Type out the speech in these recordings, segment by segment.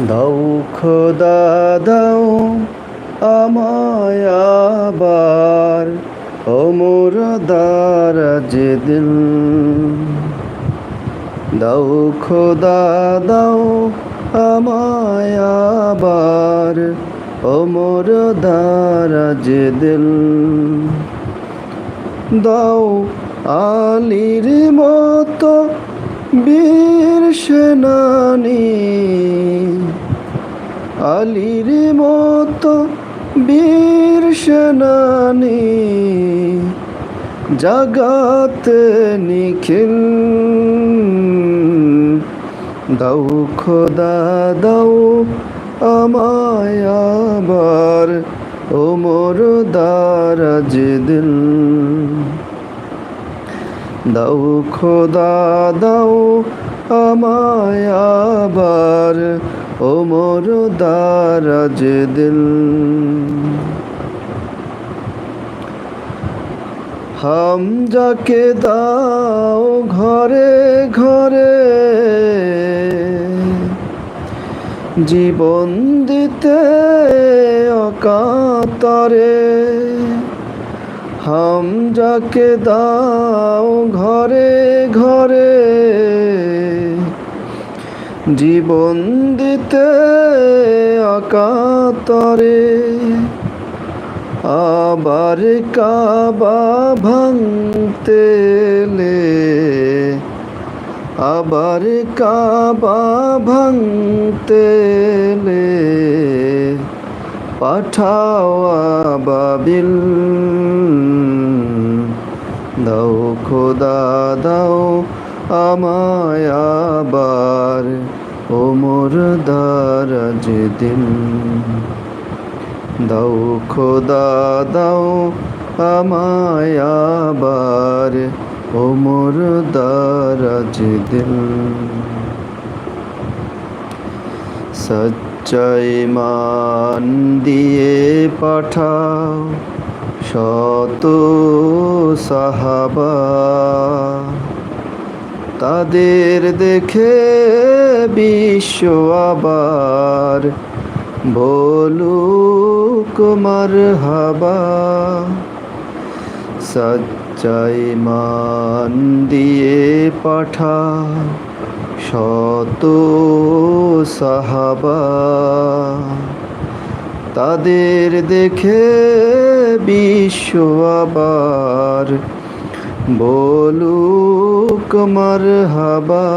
দাও খোদা, দাও আমায় আবার ওমর দারাজ দিল। দাও খোদা, দাও আমায় আবার ওমর দারাজ দিল। দাও আলির মতো বীর সেনানি আলির মতো বীর সেনানি জাগাতে নিখিল। দাও খোদা, দাও আমায় আবার ওমর দারাজ দিল দাও খোদা, দাও আমায় আবার ওমর দারাজ দিল। হাম যাকে দাও ঘরে ঘরে, জীবন দিতে অকাতরে। হাম যাকে দাও ঘরে ঘরে জীবন দিতে অকাতরে আবার কাবা ভাঙতেলে আবার কাবা ভাঙতেলে পাঠাও আবাবিল। দাও খোদা, দাও আমায় আবার। ওমর দারাজ দিন দাও খোদা, দাও আমায় আবার। ওমর দারাজ দিল সচ্চাই মান দিয়ে পাঠাও শত সাহাবা। তাদের দেখে বিশ্ব আবার। বলুক হাবা সচ্চাই মান দিয়ে পাঠা শত সাহাবা। তাদের দেখে বিশ্ব আবার। বলুক মারহাবা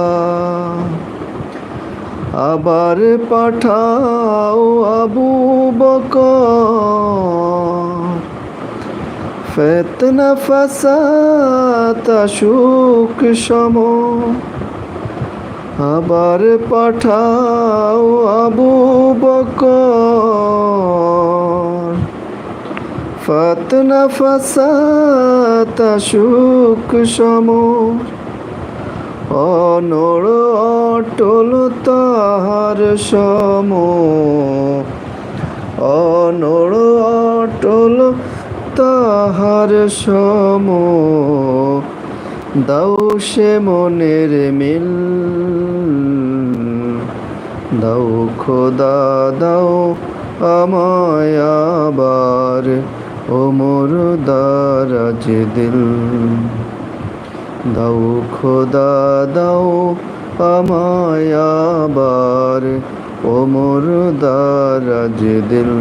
আবার পাঠাও আবু বকর। ফেতনা ফাসাত সুখ সম আবার পাঠাও আবু বকর। ফতনা ফাসাত, সুখ সম অনড় অটল তাহার সম। অনড় অটল তাহার সম। দাও সে মনের মিল। দাও খোদা, দাও আমায় আবার। ওমর দারাজ দিল। দাও খোদা, দাও আমায় আবার। ওমর দারাজ দিল।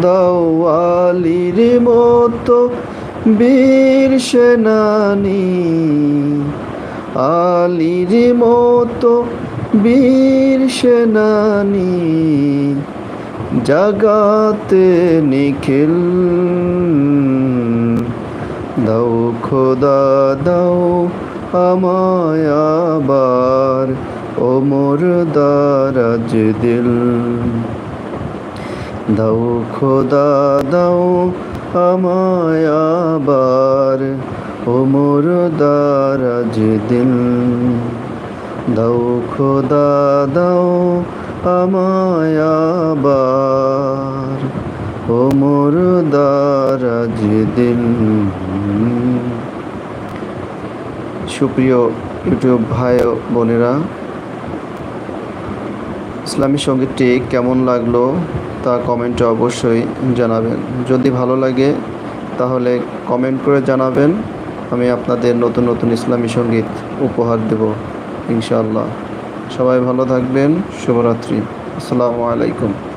দাও আলির মতো বীর সেনানি। আলির মতো বীর সেনানি। জাগাতে নিখিল। দাও খোদা, দাও আমায় আবার ওমর দারাজ দিল। দাও খোদা, দাও আমায় আবার ওমর দারাজ দিল। দাও খোদা, দাও আমায় আবার ওমর দিল সুপ্রিয় ইউটিউব ভাই বোনেরা, ইসলামী সঙ্গীতটি কেমন লাগল তা কমেন্টে অবশ্যই জানাবেন। যদি ভালো লাগে, তাহলে কমেন্ট করে জানাবেন। আমি আপনাদের নতুন নতুন ইসলামী সংগীত উপহার দেব, ইনশাআল্লাহ। সবাই ভালো থাকবেন শুভরাত্রি। আসসালামু আলাইকুম।